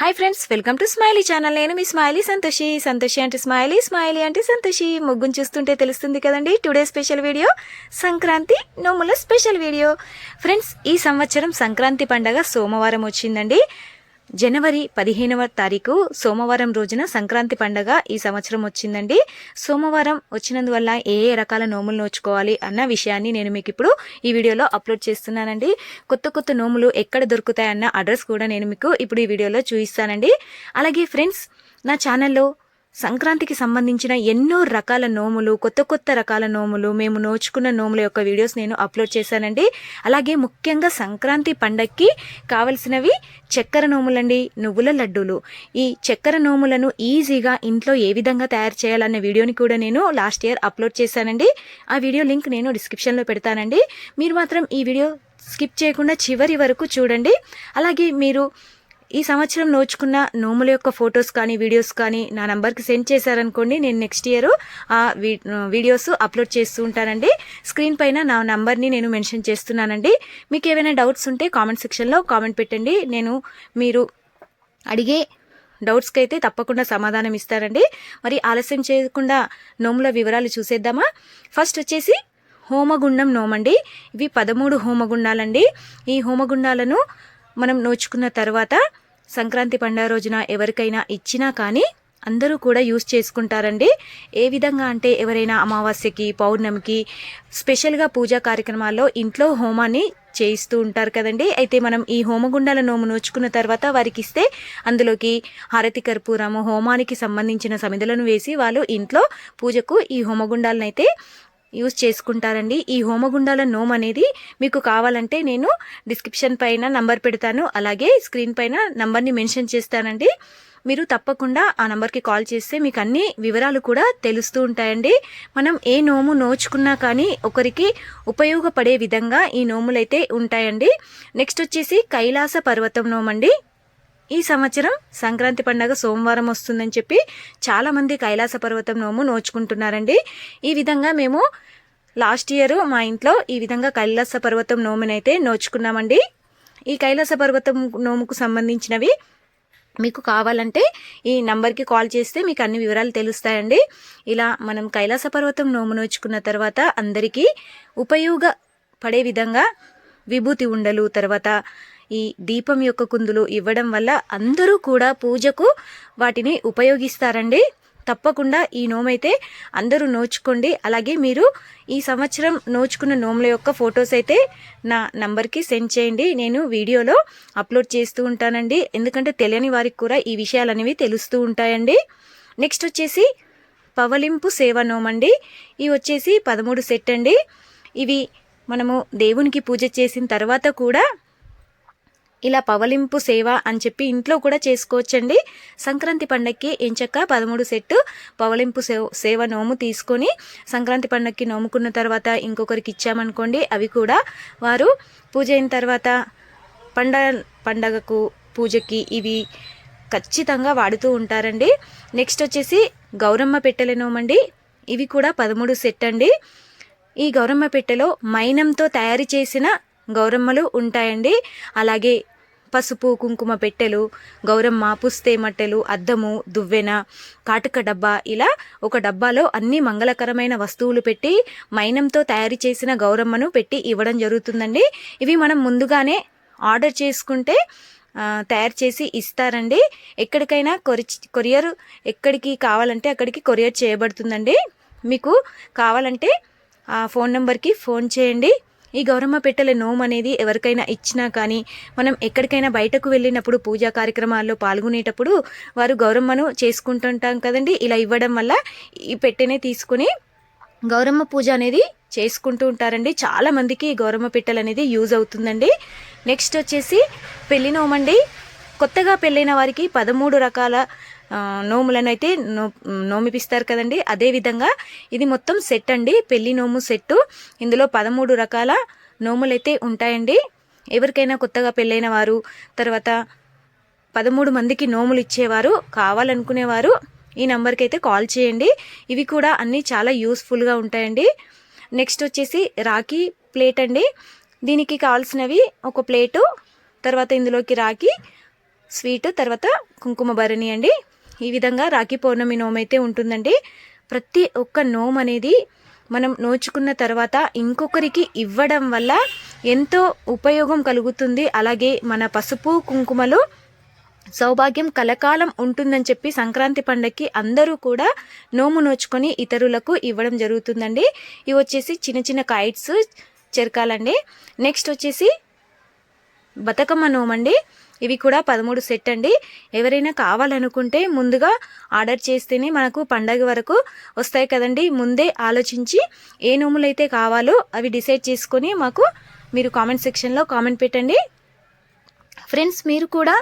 Hi friends welcome to smiley channel నేను మీ smiley Santoshi Santoshi అంటే స్మైలీ స్మైలీ అంటే సంతోషి ముగ్గును చూస్తుంటే తెలుస్తుంది కదండి. టుడే స్పెషల్ వీడియో సంక్రాంతి నోముల స్పెషల్ వీడియో ఫ్రెండ్స్ ఈ సంవత్సరం సంక్రాంతి పండగ సోమవారం వచ్చిందండి. జనవరి పదిహేనవ తారీఖు సోమవారం రోజున సంక్రాంతి పండగ ఈ సంవత్సరం వచ్చిందండి. సోమవారం వచ్చినందువల్ల ఏ ఏ రకాల నోములు నోచుకోవాలి అన్న విషయాన్ని నేను మీకు ఇప్పుడు ఈ వీడియోలో అప్లోడ్ చేస్తున్నానండి. కొత్త కొత్త నోములు ఎక్కడ దొరుకుతాయన్న అడ్రస్ కూడా నేను మీకు ఇప్పుడు ఈ వీడియోలో చూపిస్తానండి. అలాగే ఫ్రెండ్స్ నా ఛానల్లో సంక్రాంతికి సంబంధించిన ఎన్నో రకాల నోములు కొత్త కొత్త రకాల నోములు మేము నోచుకున్న నోముల యొక్క వీడియోస్ నేను అప్లోడ్ చేశానండి. అలాగే ముఖ్యంగా సంక్రాంతి పండక్కి కావలసినవి చక్కెర నోములండి నువ్వుల లడ్డూలు. ఈ చక్కెర నోములను ఈజీగా ఇంట్లో ఏ విధంగా తయారు చేయాలన్న వీడియోని కూడా నేను లాస్ట్ ఇయర్ అప్లోడ్ చేశానండి. ఆ వీడియో లింక్ నేను డిస్క్రిప్షన్లో పెడతానండి. మీరు మాత్రం ఈ వీడియో స్కిప్ చేయకుండా చివరి వరకు చూడండి. అలాగే మీరు ఈ సంవత్సరం నోచుకున్న నోముల యొక్క ఫొటోస్ కానీ వీడియోస్ కానీ నా నంబర్కి సెండ్ చేశారనుకోండి నేను నెక్స్ట్ ఇయర్ ఆ వీ- వీడియోస్ అప్లోడ్ చేస్తూ ఉంటానండి. స్క్రీన్ పైన నా నంబర్ని నేను మెన్షన్ చేస్తున్నానండి. మీకు ఏమైనా డౌట్స్ ఉంటే కామెంట్ సెక్షన్లో కామెంట్ పెట్టండి. నేను మీరు అడిగే డౌట్స్కి అయితే తప్పకుండా సమాధానం ఇస్తారండి. మరి ఆలస్యం చేయకుండా నోముల వివరాలు చూసేద్దామా? ఫస్ట్ వచ్చేసి హోమగుండం నోమండి. ఇవి పదమూడు హోమగుండాలండి. ఈ హోమగుండాలను మనం నోచుకున్న తర్వాత సంక్రాంతి పండుగ రోజున ఎవరికైనా ఇచ్చినా కానీ అందరూ కూడా యూస్ చేసుకుంటారండి. ఏ విధంగా అంటే ఎవరైనా అమావాస్యకి పౌర్ణమికి స్పెషల్గా పూజా కార్యక్రమాల్లో ఇంట్లో హోమాన్ని చేయిస్తూ ఉంటారు కదండి. అయితే మనం ఈ హోమగుండాల నోము నోచుకున్న తర్వాత వారికి ఇస్తే అందులోకి హారతి కర్పూరము హోమానికి సంబంధించిన సమిధులను వేసి వాళ్ళు ఇంట్లో పూజకు ఈ హోమగుండాలను అయితే యూస్ చేసుకుంటారండి. ఈ హోమగుండాల నోమ్ అనేది మీకు కావాలంటే నేను డిస్క్రిప్షన్ పైన నంబర్ పెడతాను. అలాగే స్క్రీన్ పైన నంబర్ని మెన్షన్ చేస్తానండి. మీరు తప్పకుండా ఆ నంబర్కి కాల్ చేస్తే మీకు అన్ని వివరాలు కూడా తెలుస్తూ ఉంటాయండి. మనం ఏ నోము నోచుకున్నా కానీ ఒకరికి ఉపయోగపడే విధంగా ఈ నోములైతే ఉంటాయండి. నెక్స్ట్ వచ్చేసి కైలాస పర్వతం నోమండి. ఈ సంవత్సరం సంక్రాంతి పండగ సోమవారం వస్తుందని చెప్పి చాలామంది కైలాస పర్వతం నోము నోచుకుంటున్నారండి. ఈ విధంగా మేము లాస్ట్ ఇయర్ మా ఇంట్లో ఈ విధంగా కైలాస పర్వతం నోమునైతే నోచుకున్నామండి. ఈ కైలాస పర్వతం నోముకు సంబంధించినవి మీకు కావాలంటే ఈ నంబర్కి కాల్ చేస్తే మీకు అన్ని వివరాలు తెలుస్తాయండి. ఇలా మనం కైలాస పర్వతం నోము నోచుకున్న తర్వాత అందరికీ ఉపయోగపడే విధంగా విభూతి ఉండలు తర్వాత ఈ దీపం యొక్క కుందులు ఇవ్వడం వల్ల అందరూ కూడా పూజకు వాటిని ఉపయోగిస్తారండి. తప్పకుండా ఈ నోమైతే అందరూ నోచుకోండి. అలాగే మీరు ఈ సంవత్సరం నోచుకున్న నోముల యొక్క ఫొటోస్ అయితే నా నంబర్కి సెండ్ చేయండి. నేను వీడియోలో అప్లోడ్ చేస్తూ ఉంటానండి. ఎందుకంటే తెలియని వారికి కూడా ఈ విషయాలు అనేవి తెలుస్తూ ఉంటాయండి. నెక్స్ట్ వచ్చేసి పవలింపు సేవ నోమండి. ఇవి వచ్చేసి పదమూడు సెట్ అండి. ఇవి మనము దేవునికి పూజ చేసిన తర్వాత కూడా ఇలా పవలింపు సేవ అని చెప్పి ఇంట్లో కూడా చేసుకోవచ్చండి. సంక్రాంతి పండక్కి ఎంచక్క పదమూడు సెట్టు పవలింపు సేవ సేవ నోము తీసుకొని సంక్రాంతి పండక్కి నోముకున్న తర్వాత ఇంకొకరికి ఇచ్చామనుకోండి అవి కూడా వారు పూజ అయిన తర్వాత పండగ పండగకు పూజకి ఇవి ఖచ్చితంగా వాడుతూ ఉంటారండి. నెక్స్ట్ వచ్చేసి గౌరమ్మ పెట్టెల నోమండి. ఇవి కూడా పదమూడు సెట్ అండి ఈ గౌరమ్మ పెట్టెలో మైనంతో తయారు చేసిన గౌరమ్మలు ఉంటాయండి. అలాగే పసుపు కుంకుమ పెట్టెలు గౌరమ్మ పుస్తే మట్టెలు అద్దము దువ్వెన కాటుక డబ్బా ఇలా ఒక డబ్బాలో అన్ని మంగళకరమైన వస్తువులు పెట్టి మైనంతో తయారు చేసిన గౌరమ్మను పెట్టి ఇవ్వడం జరుగుతుందండి. ఇవి మనం ముందుగానే ఆర్డర్ చేసుకుంటే తయారు చేసి ఇస్తారండి. ఎక్కడికైనా కొరి కొరియర్ ఎక్కడికి కావాలంటే అక్కడికి కొరియర్ చేయబడుతుందండి. మీకు కావాలంటే ఆ ఫోన్ నెంబర్కి ఫోన్ చేయండి. ఈ గౌరమ్మ పెట్టెల నోమ్ అనేది ఎవరికైనా ఇచ్చినా కానీ మనం ఎక్కడికైనా బయటకు వెళ్ళినప్పుడు పూజా కార్యక్రమాల్లో పాల్గొనేటప్పుడు వారు గౌరమ్మను చేసుకుంటుంటాం కదండి. ఇలా ఇవ్వడం వల్ల ఈ పెట్టెనే తీసుకుని గౌరమ్మ పూజ అనేది చేసుకుంటూ ఉంటారండి. చాలా మందికి ఈ గౌరమ్మ పెట్టెలు అనేది యూజ్ అవుతుందండి. నెక్స్ట్ వచ్చేసి పెళ్ళి నోమండి. కొత్తగా పెళ్ళైన వారికి పదమూడు రకాల నోములను అయితే నో నోమిపిస్తారు కదండి. అదేవిధంగా ఇది మొత్తం సెట్ అండి. పెళ్ళి నోము సెట్టు. ఇందులో పదమూడు రకాల నోములు అయితే ఉంటాయండి. ఎవరికైనా కొత్తగా పెళ్ళైన వారు తర్వాత పదమూడు మందికి నోములు ఇచ్చేవారు కావాలనుకునేవారు ఈ నెంబర్కి అయితే కాల్ చేయండి. ఇవి కూడా అన్నీ చాలా యూస్ఫుల్గా ఉంటాయండి. నెక్స్ట్ వచ్చేసి రాఖీ ప్లేట్ అండి. దీనికి కావాల్సినవి ఒక ప్లేటు తర్వాత ఇందులోకి రాఖీ స్వీట్ తర్వాత కుంకుమ భరణి అండి. ఈ విధంగా రాఖీ పౌర్ణమి నోము అయితే ఉంటుందండి. ప్రతి ఒక్క నోము అనేది మనం నోచుకున్న తర్వాత ఇంకొకరికి ఇవ్వడం వల్ల ఎంతో ఉపయోగం కలుగుతుంది. అలాగే మన పసుపు కుంకుమలు సౌభాగ్యం కలకాలం ఉంటుందని చెప్పి సంక్రాంతి పండగకి అందరూ కూడా నోము నోచుకొని ఇతరులకు ఇవ్వడం జరుగుతుందండి. ఇవి వచ్చేసి చిన్న చిన్న కైట్స్ చెరకాలండి. నెక్స్ట్ వచ్చేసి బతుకమ్మ నోమండి ఇవి కూడా పదమూడు సెట్ అండి. ఎవరైనా కావాలనుకుంటే ముందుగా ఆర్డర్ చేస్తేనే మనకు పండగ వరకు వస్తాయి కదండి. ముందే ఆలోచించి ఏ నోములు అయితే కావాలో అవి డిసైడ్ చేసుకొని మాకు మీరు కామెంట్ సెక్షన్లో కామెంట్ పెట్టండి. ఫ్రెండ్స్ మీరు కూడా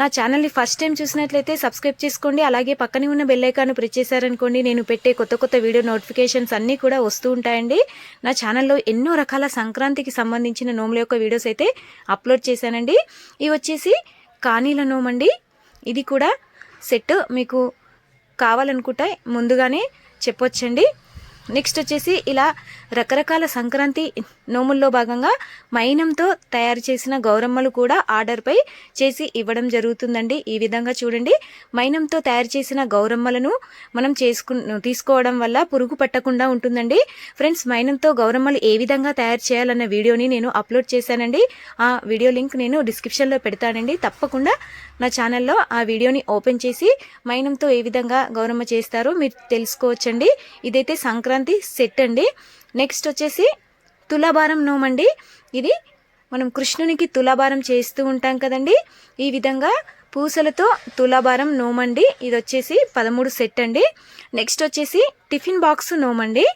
నా ఛానల్ని ఫస్ట్ టైం చూసినట్లయితే సబ్స్క్రైబ్ చేసుకోండి. అలాగే పక్కనే ఉన్న బెల్ ఐకాన్ ప్రెస్ చేశారనుకోండి. నేను పెట్టే కొత్త కొత్త వీడియో నోటిఫికేషన్స్ అన్నీ కూడా వస్తూ ఉంటాయండి. నా ఛానల్లో ఎన్నో రకాల సంక్రాంతికి సంబంధించిన నోముల యొక్క వీడియోస్ అయితే అప్లోడ్ చేశానండి. ఇవి వచ్చేసి కానీల నోమండి ఇది కూడా సెట్ మీకు కావాలనుకుంటే ముందుగానే చెప్పొచ్చండి. నెక్స్ట్ వచ్చేసి ఇలా రకరకాల సంక్రాంతి నోముల్లో భాగంగా మైనంతో తయారు చేసిన గౌరమ్మలు కూడా ఆర్డర్పై చేసి ఇవ్వడం జరుగుతుందండి. ఈ విధంగా చూడండి. మైనంతో తయారు చేసిన గౌరమ్మలను మనం చేసుకు తీసుకోవడం వల్ల పురుగు పట్టకుండా ఉంటుందండి. ఫ్రెండ్స్ మైనంతో గౌరమ్మలు ఏ విధంగా తయారు చేయాలన్న వీడియోని నేను అప్లోడ్ చేశానండి. ఆ వీడియో లింక్ నేను డిస్క్రిప్షన్లో పెడతానండి. తప్పకుండా నా ఛానల్లో ఆ వీడియోని ఓపెన్ చేసి మైనంతో ఏ విధంగా గౌరమ్మ చేస్తారో మీరు తెలుసుకోవచ్చండి. ఇదైతే సంక్రాంతి సెట్ అండి. నెక్స్ట్ వచ్చేసి తులాభారం నోమండి ఇది మనం కృష్ణునికి తులాభారం చేస్తూ ఉంటాం కదండి. ఈ విధంగా పూసలతో తులాభారం నోమండి ఇది వచ్చేసి పదమూడు సెట్ అండి. నెక్స్ట్ వచ్చేసి టిఫిన్ బాక్స్ నోమండి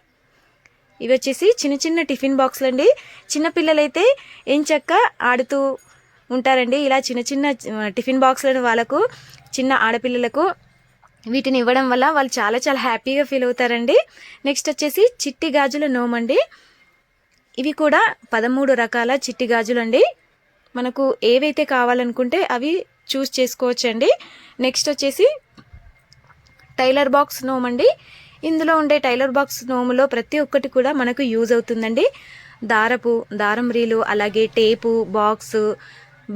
ఇవి వచ్చేసి చిన్న చిన్న టిఫిన్ బాక్సులు అండి. చిన్నపిల్లలైతే ఏం చక్క ఆడుతూ ఉంటారండి. ఇలా చిన్న చిన్న టిఫిన్ బాక్స్లను వాళ్ళకు చిన్న ఆడపిల్లలకు వీటిని ఇవ్వడం వల్ల వాళ్ళు చాలా చాలా హ్యాపీగా ఫీల్ అవుతారండి. నెక్స్ట్ వచ్చేసి చిట్టి గాజుల నోమండి ఇవి కూడా పదమూడు రకాల చిట్టి గాజులు అండి మనకు ఏవైతే కావాలనుకుంటే అవి చూస్ చేసుకోవచ్చండి. నెక్స్ట్ వచ్చేసి టైలర్ బాక్స్ నోమ్ అండి. ఇందులో ఉండే టైలర్ బాక్స్ నోములో ప్రతి ఒక్కటి కూడా మనకు యూజ్ అవుతుందండి. దారపు దారం రీలు అలాగే టేపు బాక్స్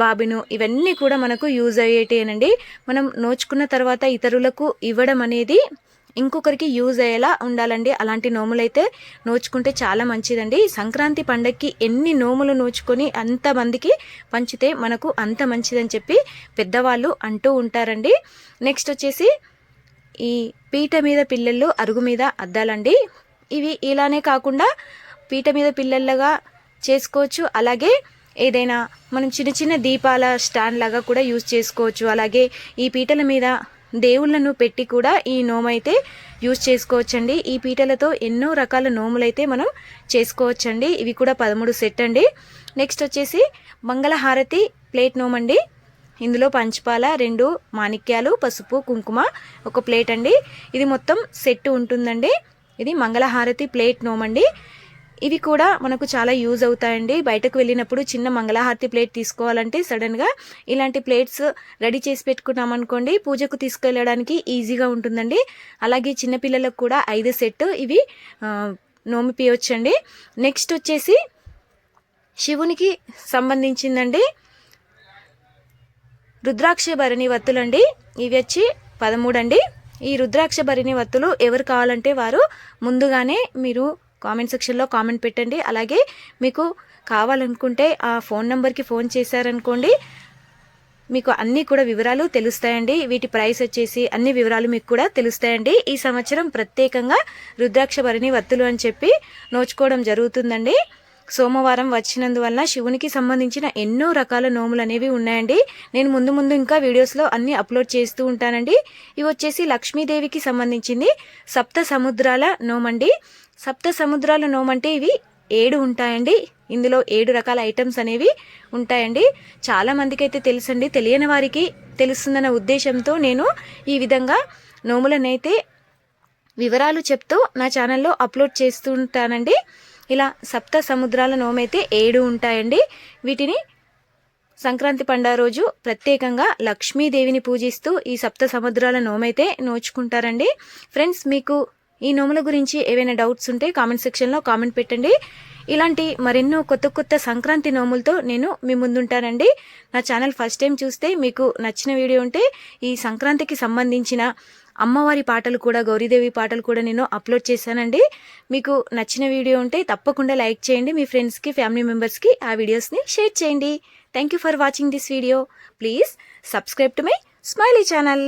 బాబిను ఇవన్నీ కూడా మనకు యూజ్ అయ్యేటేనండి. మనం నోచుకున్న తర్వాత ఇతరులకు ఇవ్వడం అనేది ఇంకొకరికి యూజ్ అయ్యేలా ఉండాలండి. అలాంటి నోములైతే నోచుకుంటే చాలా మంచిదండి. సంక్రాంతి పండగకి ఎన్ని నోములు నోచుకొని అంతమందికి పంచితే మనకు అంత మంచిదని చెప్పి పెద్దవాళ్ళు అంటూ ఉంటారండి. నెక్స్ట్ వచ్చేసి ఈ పీట మీద పిల్లలు అరుగు మీద అద్దాలండి. ఇవి ఇలానే కాకుండా పీట మీద పిల్లలుగా చేసుకోవచ్చు. అలాగే ఏదైనా మనం చిన్న చిన్న దీపాల స్టాండ్ లాగా కూడా యూజ్ చేసుకోవచ్చు. అలాగే ఈ పీటల మీద దేవుళ్ళను పెట్టి కూడా ఈ నోమైతే అయితే యూజ్ చేసుకోవచ్చండి. ఈ పీటలతో ఎన్నో రకాల నోములైతే మనం చేసుకోవచ్చండి. ఇవి కూడా పదమూడు సెట్ అండి. నెక్స్ట్ వచ్చేసి మంగళహారతి ప్లేట్ నోమండి. ఇందులో పంచపాల రెండు మాణిక్యాలు పసుపు కుంకుమ ఒక ప్లేట్ అండి. ఇది మొత్తం సెట్ ఉంటుందండి. ఇది మంగళహారతి ప్లేట్ నోమండి. ఇవి కూడా మనకు చాలా యూజ్ అవుతాయండి. బయటకు వెళ్ళినప్పుడు చిన్న మంగళహారతి ప్లేట్ తీసుకోవాలంటే సడన్గా ఇలాంటి ప్లేట్స్ రెడీ చేసి పెట్టుకున్నాం అనుకోండి పూజకు తీసుకెళ్ళడానికి ఈజీగా ఉంటుందండి. అలాగే చిన్నపిల్లలకు కూడా ఐదు సెట్ ఇవి నోమిపియొచ్చండి నెక్స్ట్ వచ్చేసి శివునికి సంబంధించిందండి. రుద్రాక్ష భరణి వత్తులండి. ఇవి వచ్చి పదమూడు అండి ఈ రుద్రాక్ష భరణి వత్తులు ఎవరు కావాలంటే వారు ముందుగానే మీరు కామెంట్ సెక్షన్లో కామెంట్ పెట్టండి. అలాగే మీకు కావాలనుకుంటే ఆ ఫోన్ నెంబర్కి ఫోన్ చేశారనుకోండి మీకు అన్నీ కూడా వివరాలు తెలుస్తాయండి. వీటి ప్రైస్ వచ్చేసి అన్ని వివరాలు మీకు కూడా తెలుస్తాయండి. ఈ సంవత్సరం ప్రత్యేకంగా రుద్రాక్ష భరణి వత్తులు అని చెప్పి నోచుకోవడం జరుగుతుందండి. సోమవారం వచ్చినందువల్ల శివునికి సంబంధించిన ఎన్నో రకాల నోములు అనేవి ఉన్నాయండి. నేను ముందు ముందు ఇంకా వీడియోస్లో అన్ని అప్లోడ్ చేస్తూ ఉంటానండి. ఇవి వచ్చేసి లక్ష్మీదేవికి సంబంధించింది సప్త సముద్రాల నోమండి. సప్త సముద్రాల నోమంటే ఇవి ఏడు ఉంటాయండి. ఇందులో ఏడు రకాల ఐటమ్స్ అనేవి ఉంటాయండి. చాలా మందికైతే అయితే తెలుసండి. తెలియని వారికి తెలుస్తుందన్న ఉద్దేశంతో నేను ఈ విధంగా నోములనైతే వివరాలు చెప్తూ నా ఛానల్లో అప్లోడ్ చేస్తూ ఉంటానండి. ఇలా సప్త సముద్రాల నోమైతే ఏడు ఉంటాయండి. వీటిని సంక్రాంతి పండుగ రోజు ప్రత్యేకంగా లక్ష్మీదేవిని పూజిస్తూ ఈ సప్త సముద్రాల నోమైతే నోచుకుంటారండి. ఫ్రెండ్స్ మీకు ఈ నోముల గురించి ఏవైనా డౌట్స్ ఉంటే కామెంట్ సెక్షన్లో కామెంట్ పెట్టండి. ఇలాంటి మరెన్నో కొత్త కొత్త సంక్రాంతి నోములతో నేను మీ ముందుంటానండి. నా ఛానల్ ఫస్ట్ టైం చూస్తే మీకు నచ్చిన వీడియో ఉంటే ఈ సంక్రాంతికి సంబంధించిన అమ్మవారి పాటలు కూడా గౌరీదేవి పాటలు కూడా నేను అప్లోడ్ చేశానండి. మీకు నచ్చిన వీడియో ఉంటే తప్పకుండా లైక్ చేయండి. మీ ఫ్రెండ్స్కి ఫ్యామిలీ మెంబర్స్కి ఆ వీడియోస్ని షేర్ చేయండి. Thank you for watching this video please subscribe to my smiley channel